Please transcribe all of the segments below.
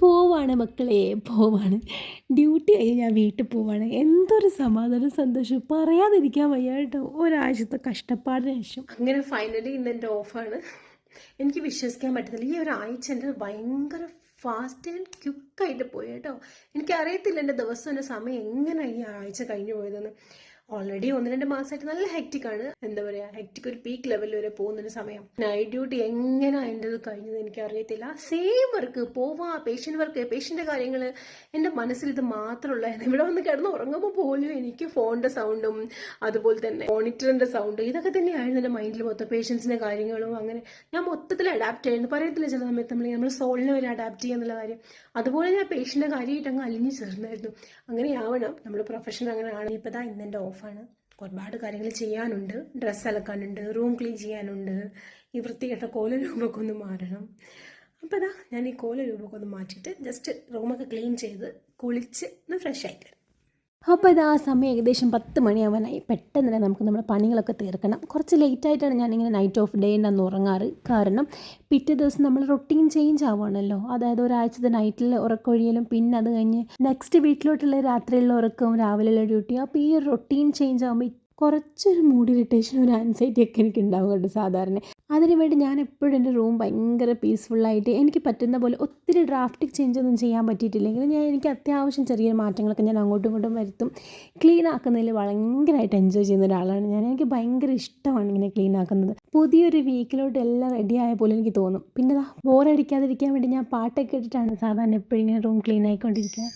പോവാണ് മക്കളെ പോവാണ്. ഡ്യൂട്ടി കഴിഞ്ഞ് ഞാൻ വീട്ടിൽ പോവാണ്. എന്തൊരു സമാധാനം സന്തോഷം പറയാതിരിക്കാൻ വയ്യ കേട്ടോ. ഒരാഴ്ചത്തെ കഷ്ടപ്പാടിന് ശേഷം. അങ്ങനെ ഫൈനലി ഇന്ന് എന്റെ ഓഫാണ് എനിക്ക് വിശ്വസിക്കാൻ പറ്റുന്നില്ല. ഈ ഒരാഴ്ച എന്റെ ഭയങ്കര ഫാസ്റ്റ് ആൻഡ് ക്വിക്കായിട്ട് പോയി കേട്ടോ. എനിക്കറിയത്തില്ല എന്റെ ദിവസം എന്റെ സമയം എങ്ങനെ ഈ ആഴ്ച കഴിഞ്ഞു പോയതെന്ന്. ഓൾറെഡി ഒന്ന് രണ്ട് മാസമായിട്ട് നല്ല ഹെക്റ്റിക് ആണ്. എന്താ പറയാ ഹെക്റ്റിക് ഒരു പീക്ക് ലെവൽ വരെ പോകുന്നൊരു സമയം. നൈറ്റ് ഡ്യൂട്ടി എങ്ങനെ അതിന്റെ കഴിഞ്ഞത് എനിക്ക് അറിയത്തില്ല സെയിം വർക്ക് പോവാ പേഷ്യന്റ് വർക്ക് പേഷ്യന്റെ കാര്യങ്ങൾ എന്റെ മനസ്സിൽ ഇത് മാത്രമുള്ളായിരുന്നു ഇവിടെ വന്ന് കിടന്ന് ഉറങ്ങുമ്പോൾ പോലും എനിക്ക് ഫോണിന്റെ സൗണ്ടും അതുപോലെ തന്നെ മോണിറ്ററിന്റെ സൗണ്ട് ഇതൊക്കെ തന്നെയായിരുന്നു എന്റെ മൈൻഡിൽ മൊത്തം പേഷ്യൻസിന്റെ കാര്യങ്ങളും. അങ്ങനെ ഞാൻ മൊത്തത്തിൽ അഡാപ്റ്റ് ചെയ്യുന്നു പറയത്തില്ല ചില സമയത്ത് നമ്മൾ നമ്മൾ സോളിനെ വരെ അഡാപ്റ്റ് ചെയ്യുന്നുള്ള കാര്യം. അതുപോലെ ഞാൻ പേഷ്യന്റെ കാര്യമായിട്ട് അങ്ങ് അലിഞ്ഞു ചേർന്നായിരുന്നു. അങ്ങനെയാവണം. നമ്മൾ പ്രൊഫഷൻ അങ്ങനെ ആണ് ഇപ്പോൾ ഇതാ ഇന്ന് എന്റെ ഓഫാണ്. ഒരുപാട് കാര്യങ്ങൾ ചെയ്യാനുണ്ട്. ഡ്രസ്സ് അലക്കാനുണ്ട് റൂം ക്ലീൻ ചെയ്യാനുണ്ട്. ഈ വൃത്തികെട്ട കോല രൂപമൊക്കെ ഒന്ന് മാറണം. അപ്പോൾ ഇതാ ഞാൻ ഈ കോല രൂപമൊക്കെ ഒന്ന് മാറ്റിയിട്ട് ജസ്റ്റ് റൂമൊക്കെ ക്ലീൻ ചെയ്ത് കുളിച്ച് ഒന്ന് ഫ്രഷ് ആയിട്ട് അപ്പോൾ ഇത് ആ സമയം ഏകദേശം പത്ത് മണിയാവാനായി. പെട്ടെന്ന് തന്നെ നമുക്ക് നമ്മുടെ പണികളൊക്കെ തീർക്കണം. കുറച്ച് ലേറ്റായിട്ടാണ് ഞാനിങ്ങനെ നൈറ്റ് ഓഫ് ഡേ അന്ന് ഉറങ്ങാറ്. കാരണം പിറ്റേ ദിവസം നമ്മൾ റൊട്ടീൻ ചേഞ്ച് ആവുകയാണല്ലോ അതായത് ഒരാഴ്ചത്തെ നൈറ്റിൽ ഉറക്കൊഴിയലും പിന്നെ അത് കഴിഞ്ഞ് നെക്സ്റ്റ് വീട്ടിലോട്ടുള്ള രാത്രിയിലുള്ള ഉറക്കവും രാവിലെയുള്ള ഡ്യൂട്ടി അപ്പോൾ ഈ റൊട്ടീൻ ചേഞ്ച് ആകുമ്പോൾ കുറച്ചൊരു മൂഡ് ഇറിറ്റേഷൻ ഒരു ആൻസൈറ്റി ഒക്കെ എനിക്ക് ഉണ്ടാവും സാധാരണ. അതിന് വേണ്ടി ഞാൻ എപ്പോഴും എന്റെ റൂം ഭയങ്കര പീസ്ഫുള്ളായിട്ട് എനിക്ക് പറ്റുന്ന പോലെ ഒത്തിരി ഡ്രാഫ്റ്റിക് ചേഞ്ച് ഒന്നും ചെയ്യാൻ പറ്റിയിട്ടില്ലെങ്കിലും ഞാൻ എനിക്ക് അത്യാവശ്യം ചെറിയ മാറ്റങ്ങളൊക്കെ ഞാൻ അങ്ങോട്ടും ഇങ്ങോട്ടും വരുത്തും. ക്ലീൻ ആക്കുന്നതിൽ ഭയങ്കരമായിട്ട് എൻജോയ് ചെയ്യുന്ന ഒരാളാണ് ഞാൻ. എനിക്ക് ഭയങ്കര ഇഷ്ടമാണ് ഇങ്ങനെ ക്ലീൻ ആക്കുന്നത്. പുതിയൊരു വീക്കിലോട്ട് എല്ലാം റെഡി ആയ പോലെ എനിക്ക് തോന്നും. പിന്നെ ബോറടിക്കാതിരിക്കാൻ വേണ്ടി ഞാൻ പാട്ടൊക്കെ ഇട്ടിട്ടാണ് സാധാരണ എപ്പോഴും ഇങ്ങനെ റൂം ക്ലീൻ ആയിക്കൊണ്ടിരിക്കുക.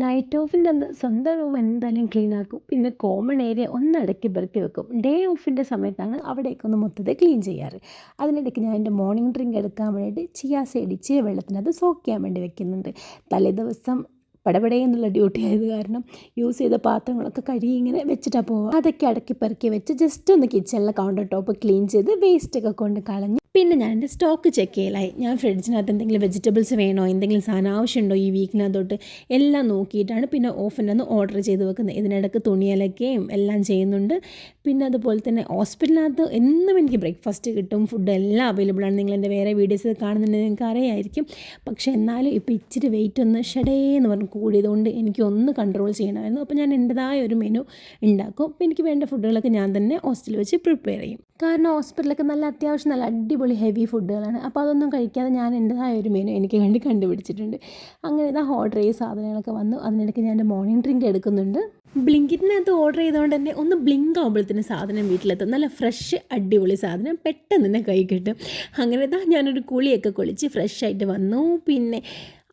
നൈറ്റ് ഓഫിന്റെ അന്ന് സ്വന്തം റൂം എന്തായാലും ക്ലീൻ ആക്കും. പിന്നെ കോമൺ ഏരിയ ഒന്നടക്കി പെറുക്കി വെക്കും. ഡേ ഓഫിന്റെ സമയത്താണ് അവിടേക്ക് ഒന്ന് മൊത്തത്തിൽ ക്ലീൻ ചെയ്യാറ്. അതിനിടയ്ക്ക് ഞാൻ എന്റെ മോർണിംഗ് ഡ്രിങ്ക് എടുക്കാൻ വേണ്ടിയിട്ട് ചിയാസ ഇടിച്ച് വെള്ളത്തിനകത്ത് സോക്ക് ചെയ്യാൻ വേണ്ടി വെക്കുന്നുണ്ട്. തലേദിവസം പടപടേ എന്നുള്ള ഡ്യൂട്ടി ആയത് കാരണം യൂസ് ചെയ്ത പാത്രങ്ങളൊക്കെ കഴുകി ഇങ്ങനെ വെച്ചിട്ടാണ് പോവുക അതൊക്കെ അടക്കി പെറുക്കി വെച്ച് ജസ്റ്റ് ഒന്ന് കിച്ചണിലെ കൗണ്ടർ ടോപ്പ് ക്ലീൻ ചെയ്ത് വേസ്റ്റൊക്കെ കൊണ്ട് കളഞ്ഞ് പിന്നെ ഞാൻ എന്റെ സ്റ്റോക്ക് ചെക്ക് ചെയ്യലായി. ഞാൻ ഫ്രിഡ്ജിനകത്ത് എന്തെങ്കിലും വെജിറ്റബിൾസ് വേണോ എന്തെങ്കിലും സാധനം ആവശ്യമുണ്ടോ ഈ വീക്കിനകത്തോട്ട്? എല്ലാം നോക്കിയിട്ടാണ് പിന്നെ ഓഫിന്റെ ഓർഡർ ചെയ്ത് വെക്കുന്നത്. ഇതിനിടയ്ക്ക് തുണിയലക്കുകയും എല്ലാം ചെയ്യുന്നുണ്ട്. പിന്നെ അതുപോലെ തന്നെ ഹോസ്പിറ്റലിനകത്ത് എന്നും എനിക്ക് ബ്രേക്ക്ഫാസ്റ്റ് കിട്ടും ഫുഡ് എല്ലാം അവൈലബിൾ ആണ്. നിങ്ങൾ എന്റെ വേറെ വീഡിയോസ് കാണുന്നുണ്ടെങ്കിൽ നിങ്ങൾക്ക് അറിയായിരിക്കും. പക്ഷേ എന്നാലും ഇപ്പോൾ ഇച്ചിരി വെയിറ്റ് ഒന്ന് ഷെഡേ എന്ന് പറഞ്ഞ് കൂടിയതുകൊണ്ട് എനിക്ക് ഒന്ന് കൺട്രോൾ ചെയ്യണമായിരുന്നു. അപ്പോൾ ഞാൻ എന്റെതായ ഒരു മെനു ഉണ്ടാക്കും. അപ്പോൾ എനിക്ക് വേണ്ട ഫുഡുകളൊക്കെ ഞാൻ തന്നെ ഹോസ്റ്റലിൽ വെച്ച് പ്രിപ്പയർ ചെയ്യും. കാരണം ഹോസ്പിറ്റലൊക്കെ നല്ല അത്യാവശ്യം നല്ല അടിപൊളി ഹെവി ഫുഡുകളാണ്. അപ്പോൾ അതൊന്നും കഴിക്കാതെ ഞാൻ എന്റെതായ ഒരു മെനു എനിക്ക് വേണ്ടി കണ്ടുപിടിച്ചിട്ടുണ്ട്. അങ്ങനെ ഇതാ ഓർഡർ ചെയ്ത സാധനങ്ങളൊക്കെ വന്നു. അതിനിടയ്ക്ക് ഞാൻ മോർണിംഗ് ഡ്രിങ്ക് എടുക്കുന്നുണ്ട്. ബ്ലിങ്കിറ്റിനകത്ത് ഓർഡർ ചെയ്തുകൊണ്ട് തന്നെ ഒന്ന് ബ്ലിങ്ക് ആകുമ്പോഴത്തേന് സാധനം വീട്ടിലെത്തും. നല്ല ഫ്രഷ് അടിപൊളി സാധനം പെട്ടെന്ന് തന്നെ കൈ കിട്ടും. അങ്ങനെ ഇതാ ഞാനൊരു കുളിയൊക്കെ കുളിച്ച് ഫ്രഷ് ആയിട്ട് വന്നു. പിന്നെ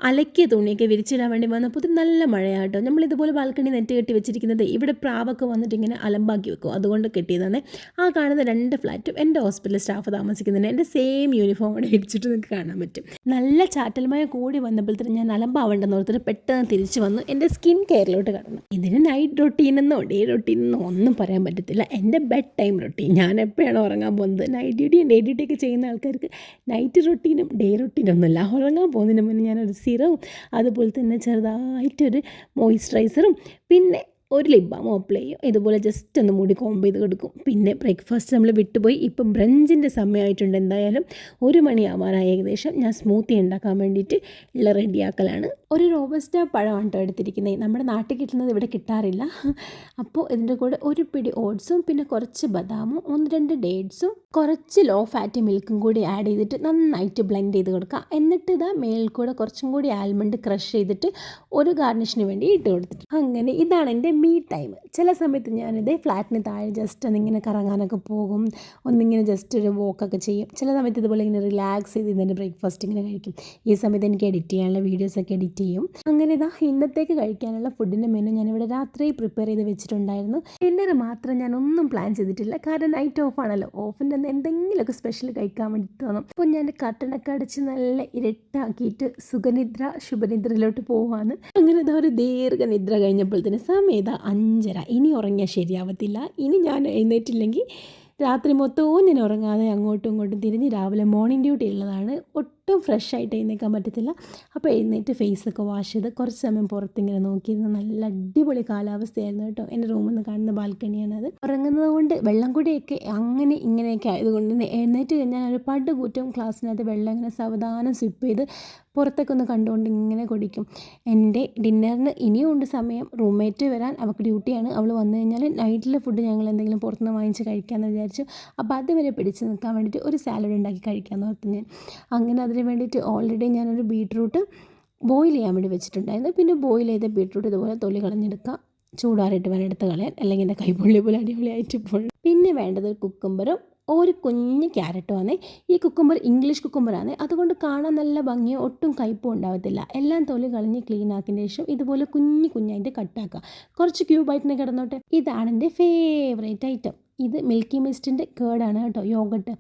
അലക്കിയ തുണിയൊക്കെ വിരിച്ചിടാൻ വേണ്ടി വന്നപ്പോൾ ഇത് നല്ല മഴയാട്ടോ. നമ്മൾ ഇതുപോലെ ബാൽക്കണി നെറ്റ് കെട്ടി വെച്ചിരിക്കുന്നത് ഇവിടെ പ്രാവൊക്കെ വന്നിട്ട് ഇങ്ങനെ അലമ്പാക്കി വെക്കും. അതുകൊണ്ട് കെട്ടിയതാണ്. ആ കാണുന്ന രണ്ട് ഫ്ലാറ്റും എന്റെ ഹോസ്പിറ്റൽ സ്റ്റാഫ് താമസിക്കുന്നുണ്ട്. എന്റെ സെയിം യൂണിഫോം അവിടെ ഇടിച്ചിട്ട് നിങ്ങൾക്ക് കാണാൻ പറ്റും. നല്ല ചാറ്റൽമയ കൂടി വന്നപ്പോഴത്തേനും ഞാൻ അലമ്പാവേണ്ടെന്ന് ഓർത്തിട്ട് പെട്ടെന്ന് തിരിച്ചു വന്നു. എന്റെ സ്കിൻ കെയറിലോട്ട് കടന്നു. ഇതിന് നൈറ്റ് റൊട്ടീൻ എന്നോ ഡേ റൊട്ടീൻ എന്നോ ഒന്നും പറയാൻ പറ്റത്തില്ല. എന്റെ ബെഡ് ടൈം റൊട്ടീൻ ഞാൻ എപ്പോഴാണ് ഉറങ്ങാൻ പോകുന്നത്? നൈറ്റ് ഡ്യൂട്ടിയും ഡേ ഡ്യൂട്ടിയൊക്കെ ചെയ്യുന്ന ആൾക്കാർക്ക് നൈറ്റ് റൊട്ടീനും ഡേ റൊട്ടീനും ഒന്നുമില്ല. ഉറങ്ങാൻ പോകുന്നതിന് മുന്നേ ഞാനൊരു സിറവും അതുപോലെ തന്നെ ചെറുതായിട്ടൊരു മോയ്സ്ചറൈസറും. പിന്നെ ഒരു ലിപ് ബാം ചെയ്യും. ഇതുപോലെ ജസ്റ്റ് ഒന്ന് മൂടി കോമ്പ് ചെയ്ത് കൊടുക്കും പിന്നെ ബ്രേക്ക്ഫാസ്റ്റ് നമ്മൾ വിട്ടുപോയി. ഇപ്പം ബ്രഞ്ചിന്റെ സമയമായിട്ടുണ്ട് എന്തായാലും. ഒരു മണിയാവാനായി ഏകദേശം. ഞാൻ സ്മൂത്തി ഉണ്ടാക്കാൻ വേണ്ടിയിട്ട് ഉള്ള റെഡിയാക്കലാണ്. ഒരു റോബസ്റ്റ പഴമാണ് കേട്ടോ എടുത്തിരിക്കുന്നത് നമ്മുടെ നാട്ടിൽ കിട്ടുന്നത് ഇവിടെ കിട്ടാറില്ല. അപ്പോൾ ഇതിന്റെ കൂടെ ഒരു പിടി ഓട്സും പിന്നെ കുറച്ച് ബദാമും ഒന്ന് രണ്ട് ഡേറ്റ്സും കുറച്ച് ലോ ഫാറ്റ് മിൽക്കും കൂടി ആഡ് ചെയ്തിട്ട് നന്നായിട്ട് ബ്ലെൻഡ് ചെയ്ത് കൊടുക്കുക എന്നിട്ട് ഇതാ മേൽക്കൂടെ കൂടെ കുറച്ചും കൂടി ആൽമണ്ട് ക്രഷ് ചെയ്തിട്ട് ഒരു ഗാർണിഷിന് വേണ്ടി ഇട്ട് കൊടുത്തിട്ട് അങ്ങനെ ഇതാണ് എന്റെ മീ ടൈം ചില സമയത്ത് ഞാനിത് ഫ്ലാറ്റിന് താഴെ ജസ്റ്റ് ഒന്നിങ്ങനെ കറങ്ങാനൊക്കെ പോകും. ഒന്നിങ്ങനെ ജസ്റ്റ് ഒരു വോക്കൊക്കെ ചെയ്യും. ചില സമയത്ത് ഇതുപോലെ ഇങ്ങനെ റിലാക്സ് ചെയ്ത് ഇതിന്റെ ബ്രേക്ക്ഫാസ്റ്റ് ഇങ്ങനെ കഴിക്കും. ഈ സമയത്ത് എനിക്ക് എഡിറ്റ് ചെയ്യാനുള്ള വീഡിയോസൊക്കെ എഡിറ്റ് ചെയ്യും. അങ്ങനെ ഇതാ ഇന്നത്തേക്ക് കഴിക്കാനുള്ള ഫുഡിന്റെ മെനു ഞാനിവിടെ രാത്രി പ്രിപ്പയർ ചെയ്ത് വെച്ചിട്ടുണ്ടായിരുന്നു. ഡിന്നർ മാത്രം ഞാൻ ഒന്നും പ്ലാൻ ചെയ്തിട്ടില്ല. കാരണം നൈറ്റ് ഓഫ് ആണല്ലോ. ഓഫിന്റെ അന്ന് എന്തെങ്കിലുമൊക്കെ സ്പെഷ്യൽ കഴിക്കാൻ വേണ്ടി തോന്നും അപ്പോൾ ഞാൻ കട്ടണൊക്കെ അടിച്ച് നല്ല ഇരട്ടാക്കിയിട്ട് സുഖനിദ്ര ശുഭനിദ്രയിലോട്ട് പോവാണ്. അങ്ങനെ ഇതാ ഒരു ദീർഘനിദ്ര തന്നെ സമയം ഇതാ അഞ്ചര. ഇനി ഉറങ്ങിയാൽ ശരിയാവത്തില്ല. ഇനി ഞാൻ എഴുന്നേറ്റില്ലെങ്കിൽ രാത്രി മൊത്തവും ഞാൻ ഉറങ്ങാതെ അങ്ങോട്ടും ഇങ്ങോട്ടും തിരിഞ്ഞ് രാവിലെ മോർണിംഗ് ഡ്യൂട്ടി ഉള്ളതാണ്. ഒട്ടും ഫ്രഷ് ആയിട്ട് എഴുന്നേക്കാൻ പറ്റത്തില്ല. അപ്പോൾ എഴുന്നേറ്റ് ഫേസൊക്കെ വാഷ് ചെയ്ത് കുറച്ച് സമയം പുറത്തിങ്ങനെ നോക്കിയിരുന്നു നല്ല അടിപൊളി കാലാവസ്ഥയായിരുന്നു കേട്ടോ. എന്റെ റൂമിൽ നിന്ന് കാണുന്ന ബാൽക്കണിയാണത് ഉറങ്ങുന്നത് കൊണ്ട് വെള്ളം കൂടിയൊക്കെ അങ്ങനെ ഇങ്ങനെയൊക്കെ ആയതുകൊണ്ട് തന്നെ എഴുന്നേറ്റ് കഴിഞ്ഞാൽ ഒരു പടുകൂറ്റം ക്ലാസ്സിനകത്ത് വെള്ളം ഇങ്ങനെ സാവധാനം സിപ്പ് ചെയ്ത് പുറത്തൊക്കെ ഒന്ന് കണ്ടുകൊണ്ട് ഇങ്ങനെ കുടിക്കും. എന്റെ ഡിന്നറിന് ഇനിയും ഉണ്ട് സമയം. റൂംമേറ്റ് വരാൻ അവൾക്ക് ഡ്യൂട്ടിയാണ് അവൾ വന്നു കഴിഞ്ഞാൽ നൈറ്റിലെ ഫുഡ് ഞങ്ങൾ എന്തെങ്കിലും പുറത്തുനിന്ന് വാങ്ങിച്ച് കഴിക്കാമെന്ന് വിചാരിച്ചു. അപ്പോൾ അതുവരെ പിടിച്ച് നിൽക്കാൻ വേണ്ടിയിട്ട് ഒരു സാലഡ് ഉണ്ടാക്കി കഴിക്കാമെന്ന് ഓർത്ത് ഞാൻ. അങ്ങനെ അതിന് വേണ്ടിയിട്ട് ഓൾറെഡി ഞാനൊരു ബീട്രൂട്ട് ബോയിൽ ചെയ്യാൻ വേണ്ടി വെച്ചിട്ടുണ്ടായിരുന്നു. പിന്നെ ബോയിൽ ചെയ്ത ബീട്രൂട്ട് ഇതുപോലെ തൊലി കളഞ്ഞെടുക്കാം ചൂടാറിയിട്ട് വേണം എടുത്ത് കളയാൻ. അല്ലെങ്കിൽ എന്റെ കൈപൊള്ളി പോലെ അടിപൊളിയായിട്ട് ഇപ്പോൾ പിന്നെ വേണ്ടത് കുക്കുംബറും ഒരു കുഞ്ഞ് ക്യാരറ്റുമാണ് ഈ കുക്കുംബർ ഇംഗ്ലീഷ് കുക്കുംബറാണ് അതുകൊണ്ട് കാണാൻ നല്ല ഭംഗിയോ ഒട്ടും കയ്പും ഉണ്ടാവത്തില്ല. എല്ലാം തൊലി കളഞ്ഞ് ക്ലീൻ ആക്കിയതിന് ശേഷം ഇതുപോലെ കുഞ്ഞു കുഞ്ഞായിട്ട് കട്ടാക്കുക കുറച്ച് ക്യൂബായിട്ട് കിടന്നോട്ടെ. ഇതാണ് എന്റെ ഫേവറേറ്റ് ഐറ്റം ഇത് മിൽക്കി മിസ്റ്റിന്റെ കേടാണ് കേട്ടോ യോഗട്ട്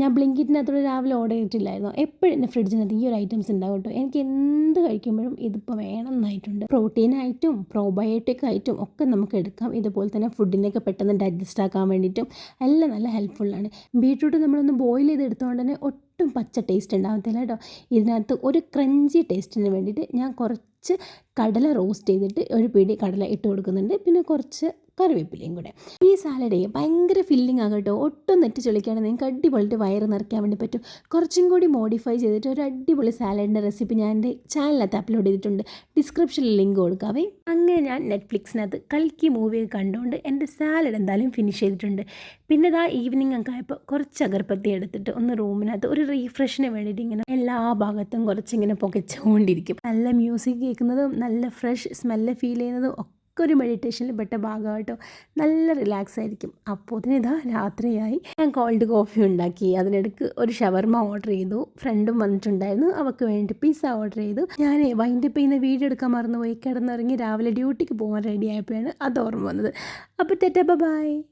ഞാൻ ബ്ലിങ്കിറ്റിനകത്തോടെ രാവിലെ ഓർഡർ ചെയ്തിട്ടില്ലായിരുന്നു. എപ്പോഴും എന്റെ ഫ്രിഡ്ജിനകത്ത് ഈ ഒരു ഐറ്റംസ് ഉണ്ടാവും കേട്ടോ. എനിക്ക് എന്ത് കഴിക്കുമ്പോഴും ഇതിപ്പോൾ വേണം എന്നായിട്ടുണ്ട്. പ്രോട്ടീൻ ആയിട്ടും പ്രോബയോട്ടിക് ആയിട്ടും ഒക്കെ നമുക്ക് എടുക്കാം. ഇതുപോലെ തന്നെ ഫുഡിനൊക്കെ പെട്ടെന്ന് ഡൈജസ്റ്റ് ആക്കാൻ വേണ്ടിയിട്ടും എല്ലാം നല്ല ഹെൽപ്ഫുള്ളാണ് ബീട്രൂട്ട് നമ്മളൊന്ന് ബോയിൽ ചെയ്ത് എടുത്തുകൊണ്ട് തന്നെ ഒട്ടും പച്ച ടേസ്റ്റ് ഉണ്ടാകത്തില്ല കേട്ടോ. ഇതിനകത്ത് ഒരു ക്രഞ്ചി ടേസ്റ്റിന് വേണ്ടിയിട്ട് ഞാൻ കുറച്ച് കടല റോസ്റ്റ് ചെയ്തിട്ട് ഒരു പിടി കടല ഇട്ട് കൊടുക്കുന്നുണ്ട്. പിന്നെ കുറച്ച് കറിവേപ്പിലയും കൂടെ. ഈ സാലഡ് ഭയങ്കര ഫില്ലിംഗ് ആകട്ടോ ഒട്ടും നെറ്റ് ചൊളിക്കുകയാണെങ്കിൽ നിങ്ങൾക്ക് അടിപൊളിയിട്ട് വയറ് നിറയ്ക്കാൻ വേണ്ടി പറ്റും. കുറച്ചും കൂടി മോഡിഫൈ ചെയ്തിട്ട് ഒരു അടിപൊളി സാലഡിന്റെ റെസിപ്പി ഞാൻ എന്റെ ചാനലിനകത്ത് അപ്ലോഡ് ചെയ്തിട്ടുണ്ട്. ഡിസ്ക്രിപ്ഷനിൽ ലിങ്ക് കൊടുക്കാവേ. അങ്ങനെ ഞാൻ നെറ്റ്ഫ്ലിക്സിനകത്ത് കൽക്കി മൂവി കണ്ടുകൊണ്ട് എന്റെ സാലഡ് എന്തായാലും ഫിനിഷ് ചെയ്തിട്ടുണ്ട്. പിന്നെ ഇതാ ഈവനിങ് ഒക്കെ ആയപ്പോൾ കുറച്ച് അഗർബത്തി എടുത്തിട്ട് ഒന്ന് റൂമിനകത്ത് ഒരു റീഫ്രഷിന് വേണ്ടിയിട്ട് ഇങ്ങനെ എല്ലാ ഭാഗത്തും കുറച്ചിങ്ങനെ പുകച്ചുകൊണ്ടിരിക്കും. നല്ല മ്യൂസിക് കേൾക്കുന്നതും നല്ല ഫ്രഷ് സ്മെല്ല് ഫീൽ ചെയ്യുന്നതും ഒക്കെ ഒരു മെഡിറ്റേഷനിൽ പെട്ട ഭാഗമായിട്ടോ നല്ല റിലാക്സ് ആയിരിക്കും. അപ്പോൾ ഇതാ രാത്രിയായി. ഞാൻ കോൾഡ് കോഫി ഉണ്ടാക്കി. അതിനിടയ്ക്ക് ഒരു ഷവർമ ഓർഡർ ചെയ്തു. ഫ്രണ്ടും വന്നിട്ടുണ്ടായിരുന്നു. അവൾക്ക് വേണ്ടി പിസ്സ ഓർഡർ ചെയ്തു. ഞാൻ വൈൻഡപ്പ് ചെയ്യുന്ന വീഡിയോ എടുക്കാൻ മറന്നുപോയി. കിടന്നിറങ്ങി രാവിലെ ഡ്യൂട്ടിക്ക് പോകാൻ റെഡി ആയപ്പോഴാണ് അത് ഓർമ്മ വന്നത്. അപ്പോൾ തെറ്റ ബൈ